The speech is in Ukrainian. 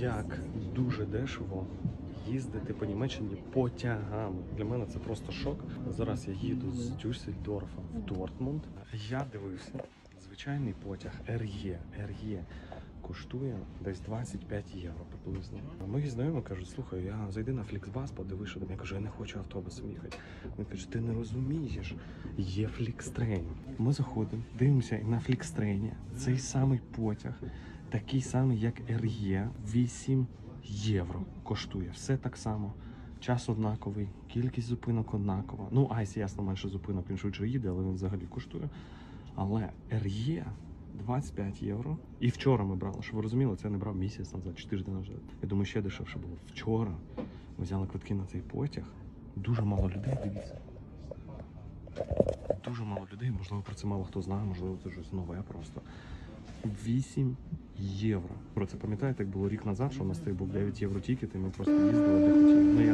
як дуже дешево їздити по Німеччині потягами. Для мене це просто шок. Зараз я їду з Дюссельдорфа в Дортмунд. Я дивився звичайний потяг РЄ. РЄ коштує десь 25 євро приблизно. Мої знайомі кажуть, слухай, я зайди на Фліксбас, подиви, що там. Я кажу, я не хочу автобусом їхати. Він каже, ти не розумієш, є Флікстрейн. Ми заходимо, дивимося на Флікстрейні. Цей самий потяг, такий самий, як РЄ, 8 євро коштує. Все так само. Час однаковий, кількість зупинок однакова. Ну, Айс, ясно, менше зупинок, він швидше їде, але він взагалі коштує. Але РЄ 25 євро. І вчора ми брали, щоб ви розуміли, це не брав місяць назад, чи тиждень назад. Я думаю, ще дешевше було. Вчора ми взяли квитки на цей потяг. Дуже мало людей, дивіться. Дуже мало людей, можливо, про це мало хто знає, можливо, це щось нове просто. 8 євро. Про це пам'ятаєте, як було рік назад, що у нас той був 9 євро тікет, і ми просто їздили де хотіли.